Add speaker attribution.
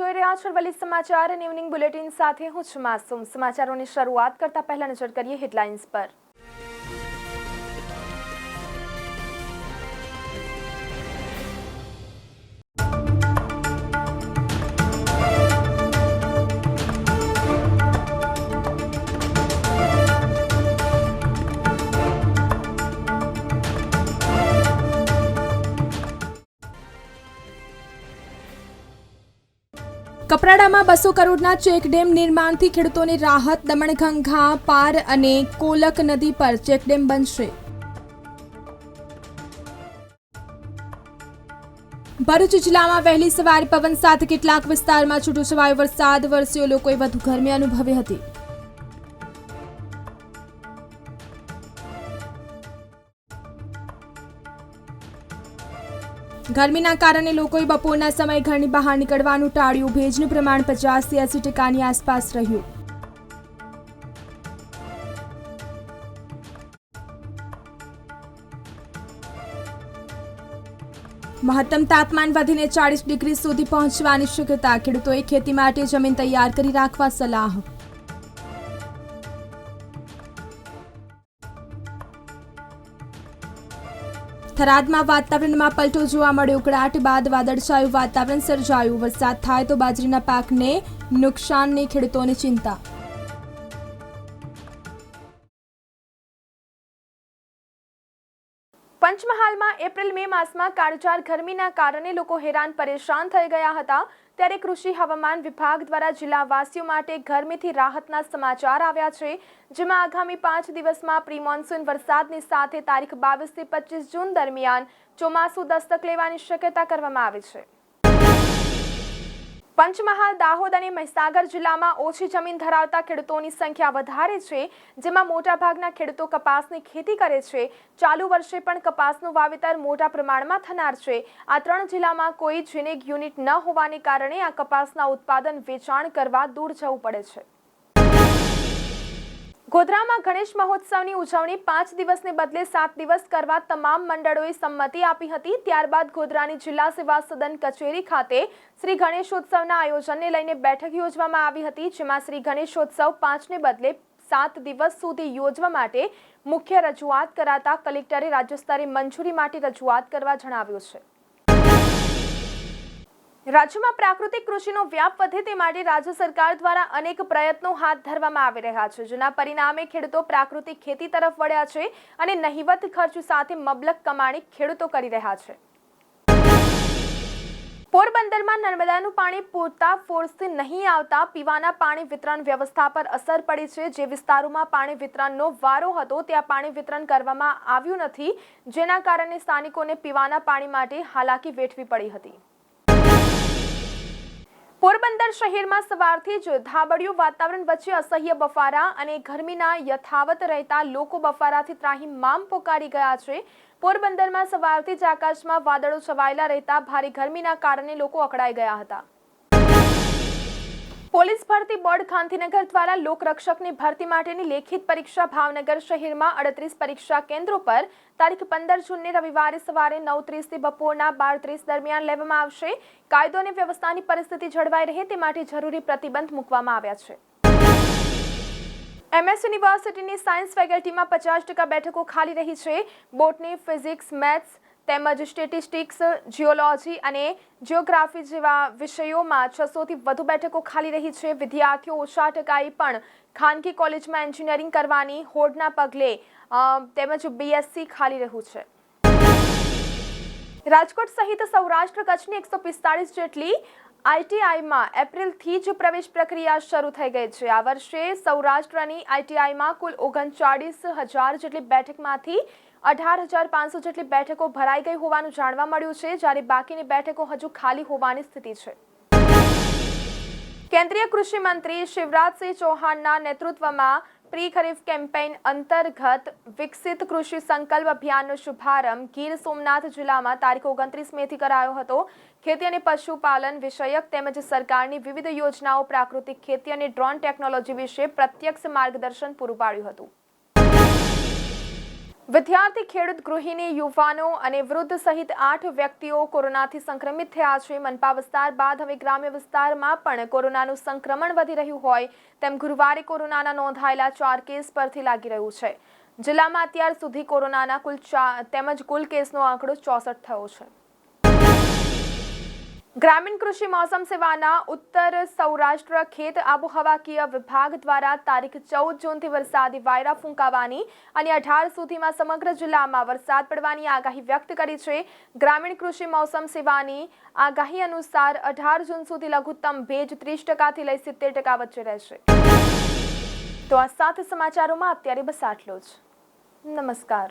Speaker 1: જોઈ રહ્યા છો વલી સમાચાર અને ઇવનિંગ બુલેટિન સાથે હું છું માસુમ. સમાચારોની શરૂઆત કરતા પહેલા નજર કરીએ હેડલાઇન્સ પર.
Speaker 2: કપરાડામાં બસો કરોડના ચેકડેમ નિર્માણથી ખેડૂતોને રાહત, દમણગંગા, પાર અને કોલક નદી પર ચેકડેમ બનશે. ભરૂચ જિલ્લામાં વહેલી સવારે પવન સાથે કેટલાક વિસ્તારમાં છૂટોછવાયો વરસાદ, વરસ્યો લોકોએ વધુ ગરમી અનુભવી હતી. ગરમીના કારણે લોકોએ બપોરના સમયે ઘરની બહાર નીકળવાનું ટાળ્યું. ભેજનું પ્રમાણ પચાસથી એસી ટકાની આસપાસ રહ્યું. મહત્તમ તાપમાન વધીને ચાળીસ ડિગ્રી સુધી પહોંચવાની શક્યતા. ખેડૂતોએ ખેતી માટે જમીન તૈયાર કરી રાખવા સલાહ. થરાદમાં વાતાવરણમાં પલટો જોવા મળ્યો. ઉકળાટ બાદ વાદળછાયું વાતાવરણ સર્જાયું. વરસાદ થાય તો બાજરીના પાકને નુકસાનની ખેડૂતોની ચિંતા.
Speaker 1: પંચમહાલમાં એપ્રિલ મે માસમાં કાળઝાળ ગરમીના કારણે લોકો હેરાન પરેશાન થઈ ગયા હતા. ત્યારે કૃષિ હવામાન વિભાગ દ્વારા જિલ્લાવાસીઓ માટે ગરમીથી રાહતના સમાચાર આવ્યા છે, જેમાં આગામી પાંચ દિવસમાં પ્રી મોન્સૂન વરસાદની સાથે તારીખ બાવીસથી પચીસ જૂન દરમિયાન ચોમાસું દસ્તક લેવાની શક્યતા કરવામાં આવી છે. પંચમહાલ, દાહોદ અને મહીસાગર જિલ્લામાં ઓછી જમીન ધરાવતા ખેડૂતોની સંખ્યા વધારે છે, જેમાં મોટાભાગના ખેડૂતો કપાસની ખેતી કરે છે. ચાલુ વર્ષે પણ કપાસનું વાવેતર મોટા પ્રમાણમાં થનાર છે. આ ત્રણ જિલ્લામાં કોઈ જીનેગ યુનિટ ન હોવાને કારણે આ કપાસના ઉત્પાદન વેચાણ કરવા દૂર જવું પડે છે. ગોધરામાં ગણેશ મહોત્સવની ઉજવણી પાંચ દિવસને બદલે સાત દિવસ કરવા તમામ મંડળોએ સંમતિ આપી હતી. ત્યારબાદ ગોધરાની જિલ્લા સેવા સદન કચેરી ખાતે શ્રી ગણેશોત્સવના આયોજનને લઈને બેઠક યોજવામાં આવી હતી, જેમાં શ્રી ગણેશોત્સવ પાંચને બદલે સાત દિવસ સુધી યોજવા માટે મુખ્ય રજૂઆત કરાતા કલેક્ટરે રાજ્ય સ્તરે મંજૂરી માટે રજૂઆત કરવા જણાવ્યું છે. રાજ્યમાં પ્રાકૃતિક કૃષિનો વ્યાપ વધે તે માટે રાજ્ય સરકાર દ્વારા અનેક પ્રયત્નો હાથ ધરવામાં આવી રહ્યા છે. જેના પરિણામે ખેડૂતો પ્રાકૃતિક ખેતી તરફ વળ્યા છે અને નહિવત ખર્ચ સાથે મબલક કમાણી ખેડૂતો કરી રહ્યા છે. પોરબંદરમાં નર્મદાનું પાણી પૂરતા ફોર્સથી નહીં આવતા પીવાના પાણી વિતરણ વ્યવસ્થા પર અસર પડી છે. જે વિસ્તારોમાં પાણી વિતરણનો વારો હતો, ત્યાં પાણી વિતરણ કરવામાં આવ્યું નથી. જેના કારણે સ્થાનિકોને પીવાના પાણી માટે હાલાકી વેઠવી પડી હતી. પોરબંદર શહેરમાં સવારથી જ ધાબડિયું વાતાવરણ વચ્ચે અસહ્ય બફારા અને ગરમીના યથાવત રહેતા લોકો બફારાથી ત્રાહિમામ પોકારી ગયા છે. પોરબંદરમાં સવારથી જ આકાશમાં વાદળો છવાયેલા રહેતા ભારે ગરમીના કારણે લોકો અકળાઈ ગયા હતા. પોલીસ ભરતી બોર્ડ ગાંધીનગર દ્વારા લોકરક્ષકની ભરતી માટેની લેખિત પરીક્ષા ભાવનગર શહેરમાં અડત્રીસ પરીક્ષા કેન્દ્રો પર તારીખ પંદર જૂનને રવિવારે સવારે નવ ત્રીસથી બપોરના બાર ત્રીસ દરમિયાન લેવામાં આવશે. કાયદો અને વ્યવસ્થાની પરિસ્થિતિ જળવાઈ રહે તે માટે જરૂરી પ્રતિબંધ મૂકવામાં આવ્યા છે. એમએસ યુનિવર્સિટીની સાયન્સ ફેકલ્ટીમાં પચાસ ટકા બેઠકો ખાલી રહી છે. બોટની, ફિઝિક્સ, મેથ્સ તેમજ સ્ટેટિસ્ટિક્સ, જીઓલોજી અને જિયોગ્રાફી જેવા વિષયોમાં છસોથી વધુ બેઠકો ખાલી રહી છે. વિદ્યાર્થીઓ ઓછા ટકાએ પણ ખાનગી કોલેજમાં એન્જિનિયરિંગ કરવાની હોડના પગલે તેમજ બીએસસી ખાલી રહ્યું છે. રાજકોટ સહિત સૌરાષ્ટ્ર કચ્છની એકસો પિસ્તાળીસ જેટલી આઈટીઆઈમાં એપ્રિલથી જ પ્રવેશ પ્રક્રિયા શરૂ થઈ ગઈ છે. આ વર્ષે સૌરાષ્ટ્રની આઈટીઆઈમાં કુલ ઓગણચાળીસ હજાર જેટલી બેઠકમાંથી અઢાર હજાર પાંચસો જેટલી બેઠકો ભરાઈ ગઈ હોવાનું જાણવા મળ્યું છે, જ્યારે બાકીની બેઠકો હજુ ખાલી હોવાની સ્થિતિ છે. કેન્દ્રીય કૃષિ મંત્રી શિવરાજસિંહ ચૌહાણના નેતૃત્વમાં પ્રી ખરીફ કેમ્પેઇન અંતર્ગત વિકસિત કૃષિ સંકલ્પ અભિયાનનો શુભારંભ ગીર સોમનાથ જિલ્લામાં તારીખ ઓગણત્રીસ મેથી કરાયો હતો. ખેતી અને પશુપાલન વિષયક તેમજ સરકારની વિવિધ યોજનાઓ, પ્રાકૃતિક ખેતી અને ડ્રોન ટેકનોલોજી વિશે પ્રત્યક્ષ માર્ગદર્શન પૂરું પાડ્યું હતું. વિદ્યાર્થી ખેડૂત ગૃહિણી યુવાનો અને વૃદ્ધ સહિત આઠ વ્યક્તિઓ કોરોનાથી સંક્રમિત થયા છે. મનપા વિસ્તાર બાદ હવે ગ્રામ્ય વિસ્તારમાં પણ કોરોનાનું સંક્રમણ વધી રહ્યું હોય તેમ ગુરુવારે કોરોનાના નોંધાયેલા ચાર કેસ પરથી લાગી રહ્યું છે. જિલ્લામાં અત્યાર સુધી કોરોનાના કુલ ચાર તેમજ કુલ કેસનો આંકડો ચોસઠ થયો છે. ગ્રામીણ કૃષિ મોસમ સેવાના ઉત્તર સૌરાષ્ટ્ર ખેત આબોહવાકીય વિભાગ દ્વારા તારીખ ચૌદ જૂનથી વરસાદી વાયરા ફૂંકાવાની અને અઢાર સુધીમાં સમગ્ર જિલ્લામાં વરસાદ પડવાની આગાહી વ્યક્ત કરી છે. ગ્રામીણ કૃષિ મોસમ સેવાની આગાહી અનુસાર અઢાર જૂન સુધી લઘુત્તમ ભેજ ત્રીસ ટકાથી લઈ સિત્તેર ટકા વચ્ચે રહેશે. તો આ સાત સમાચારોમાં અત્યારે બસ આટલો જ. નમસ્કાર.